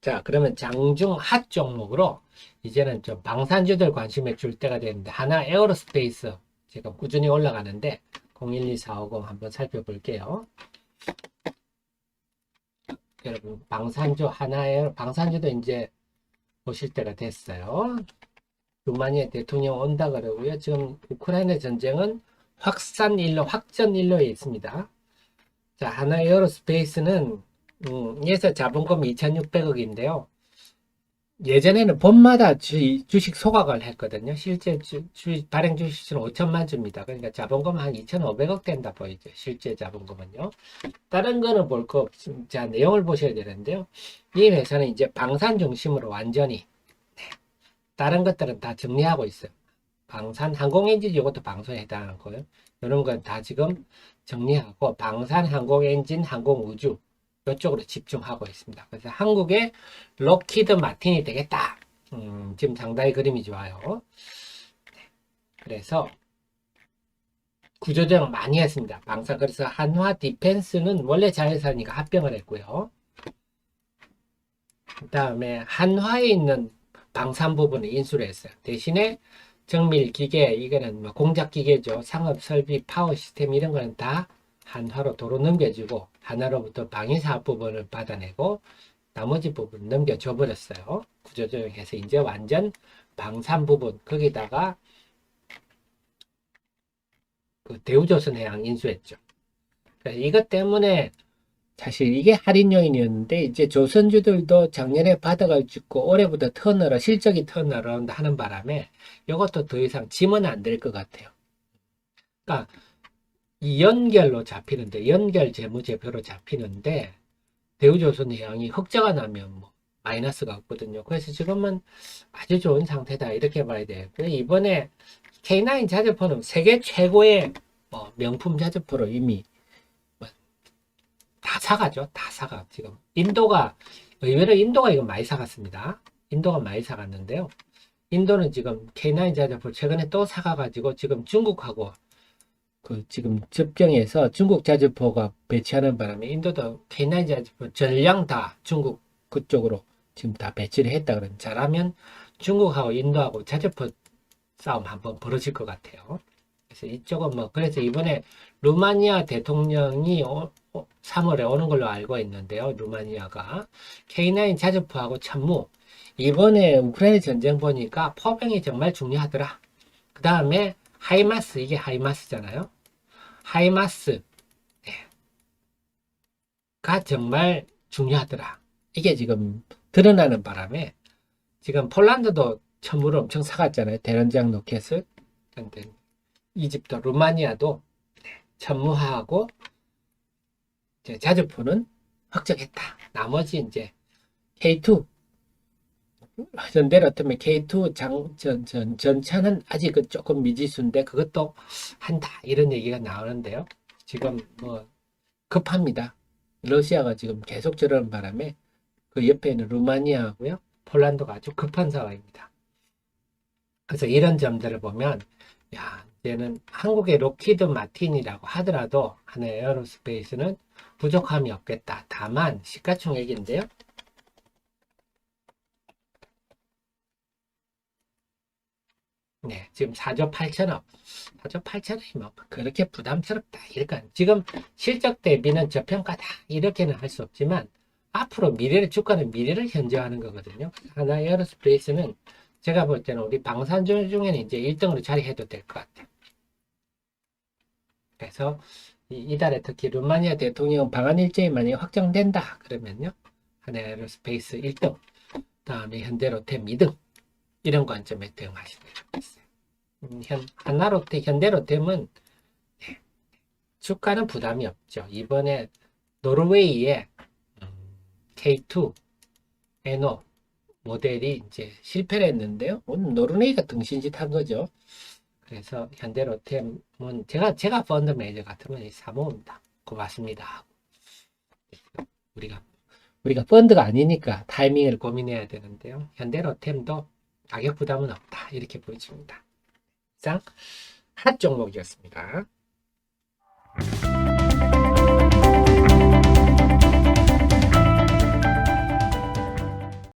자, 그러면 장중 핫 종목으로 이제는 좀 방산주들 관심을 줄 때가 됐는데 하나 에어로스페이스 지금 꾸준히 올라가는데 012450 한번 살펴볼게요. 여러분 방산주 하나에 방산주도 이제 보실 때가 됐어요. 루마니아 대통령 온다 그러고요. 지금 우크라이나 전쟁은 확산 일로 확전 일로에 있습니다. 자, 하나 에어로스페이스는 음, 예서 자본금 2,600억인데요. 예전에는 봄마다 주, 주식 소각을 했거든요. 실제 주, 주, 발행 주식수는 5천만 주입니다. 그러니까 자본금 한 2,500억 된다 보이죠. 실제 자본금은요. 다른 거는 볼 거 없습니다. 자, 내용을 보셔야 되는데요. 이 회사는 이제 방산 중심으로 완전히 네, 다른 것들은 다 정리하고 있어요. 방산 항공엔진 이것도 방송에 해당하는 거예요. 이런 건 다 지금 정리하고 방산 항공엔진 항공우주 이쪽으로 집중하고 있습니다. 그래서 한국의 록히드 마틴이 되겠다. 음, 지금 상당히 그림이 좋아요. 네. 그래서 구조조정 많이 했습니다. 방산 그래서 한화 디펜스는 원래 자회사니까 합병을 했고요. 그 다음에 한화에 있는 방산 부분을 인수를 했어요. 대신에 정밀 기계 이거는 뭐 공작 기계죠. 상업 설비 파워 시스템 이런 거는 다 한화로 도로 넘겨주고 하나로부터 방위사업 부분을 받아내고 나머지 부분 넘겨줘 버렸어요. 구조조정해서 이제 완전 방산 부분 거기다가 그 대우조선해양 인수했죠. 그래서 이것 때문에 사실 이게 할인 요인이었는데 이제 조선주들도 작년에 바닥을 찍고 올해부터 턴으로 실적이 턴어라운드 하는 바람에 이것도 더 이상 지면 안될 것 같아요. 그러니까 이 연결로 잡히는데 연결 재무제표로 잡히는데 대우조선해양이 흑자가 나면 뭐 마이너스가 없거든요. 그래서 지금은 아주 좋은 상태다 이렇게 봐야. 그래서 이번에 K9 자주포는 세계 최고의 뭐 명품 자주포로 이미 뭐다 사가죠. 다 사가 지금 인도가 의외로 인도가 이거 많이 사갔습니다. 인도가 많이 사갔는데요. 인도는 지금 K9 자주포 최근에 또 사가가지고 지금 중국하고 그 지금 접경해서 중국 자주포가 배치하는 바람에 인도도 K9 자주포 전량 다 중국 그쪽으로 지금 다 배치를 했다 그러면 잘하면 중국하고 인도하고 자주포 싸움 한번 벌어질 것 같아요. 그래서 이쪽은 뭐 그래서 이번에 루마니아 대통령이 어, 어, 3월에 오는 걸로 알고 있는데요. 루마니아가 K9 자주포하고 참모 이번에 우크라이나 전쟁 보니까 포병이 정말 중요하더라. 그 다음에 하이마스 이게 하이마스잖아요. 하이마스 네. 가 정말 중요하더라. 이게 지금 드러나는 바람에 지금 폴란드도 천물을 엄청 사갔잖아요. 대련장 로켓을. 근데 이집트, 루마니아도 천무하고 이제 자주포는 확정했다. 나머지 이제 K2 전대로 때문에 K2 장, 전, 전, 전차는 아직은 조금 미지수인데 그것도 한다. 이런 얘기가 나오는데요. 지금 뭐 급합니다. 러시아가 지금 계속 저러는 바람에 그 옆에는 루마니아하고요. 폴란드가 아주 급한 상황입니다. 그래서 이런 점들을 보면 야, 이제는 한국의 로키드 마틴이라고 하더라도 하나 에어로스페이스는 부족함이 없겠다. 다만 시가총액인데요. 네, 지금 4조 8천억. 4조 8천억이 뭐 그렇게 부담스럽다. 이러니까 지금 실적 대비는 저평가다. 이렇게는 할 수 없지만 앞으로 미래를 주가는 미래를 현저하는 거거든요. 하나 에어로스페이스는 제가 볼 때는 우리 방산주 중에는 이제 1등으로 자리해도 될 것 같아요. 그래서 이, 이달에 특히 루마니아 대통령 방한 일정이 만약에 확정된다 그러면요 하나 에어로스페이스 1등 다음에 현대로템 2등 이런 관점에 대응하시면 되겠어요. 음, 현, 하나로테 현대로템은 네, 주가는 부담이 없죠. 이번에 노르웨이의 음, K2 에노 모델이 이제 실패를 했는데요. 오늘 노르웨이가 등신짓 한 거죠. 그래서 현대로템은 제가 제가 펀드 매니저 같으면 사모입니다. 고맙습니다. 우리가 우리가 펀드가 아니니까 타이밍을 고민해야 되는데요. 현대로템도 가격 부담은 없다. 이렇게 보여집니다. 이상 핫 종목이었습니다.